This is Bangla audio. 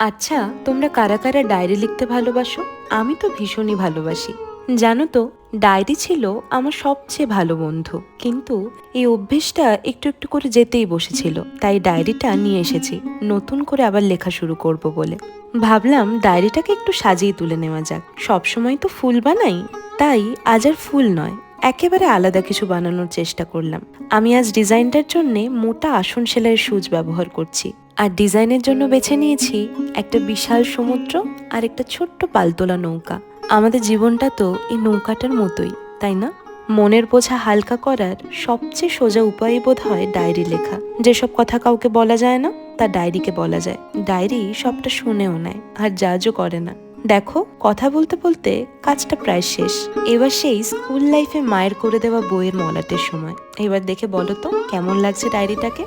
আচ্ছা তোমরা কারা কারা ডায়েরি লিখতে ভালোবাসো? আমি তো ভীষণই ভালোবাসি। জানো তো, ডায়েরি ছিল আমার সবচেয়ে ভালো বন্ধু। কিন্তু এই অভ্যেসটা একটু একটু করে যেতেই বসেছিল। তাই ডায়েরিটা নিয়ে এসেছি। নতুন করে আবার লেখা শুরু করব বলে। ভাবলাম ডায়েরিটাকে একটু সাজিয়ে তুলে নেওয়া যাক। সবসময় তো ফুল বানাই। তাই আজ আর ফুল নয়, একেবারে আলাদা কিছু বানানোর চেষ্টা করলাম। আমি আজ ডিজাইনটার জন্য মোটা আসন সেলাইয়ের সুচ ব্যবহার করছি। আর ডিজাইনের জন্য বেছে নিয়েছি একটা বিশাল সমুদ্র আর একটা ছোট্ট পালতোলা নৌকা। আমাদের জীবনটা তো এই নৌকাটার মতোই, তাই না? মনের বোঝা হালকা করার সবচেয়ে সোজা উপায় বোধ হয় ডায়েরি লেখা। যেসব কথা কাউকে বলা যায় না, তা ডায়েরিকে বলা যায়। ডায়েরি সবটা শুনেও নেয়, আর জাজও করে না। দেখো, কথা বলতে বলতে কাজটা প্রায় শেষ। এবার সেই স্কুল লাইফে মায়ের করে দেওয়া বইয়ের মলাটের সময়। এবার দেখে বলো তো, কেমন লাগছে ডায়েরিটাকে?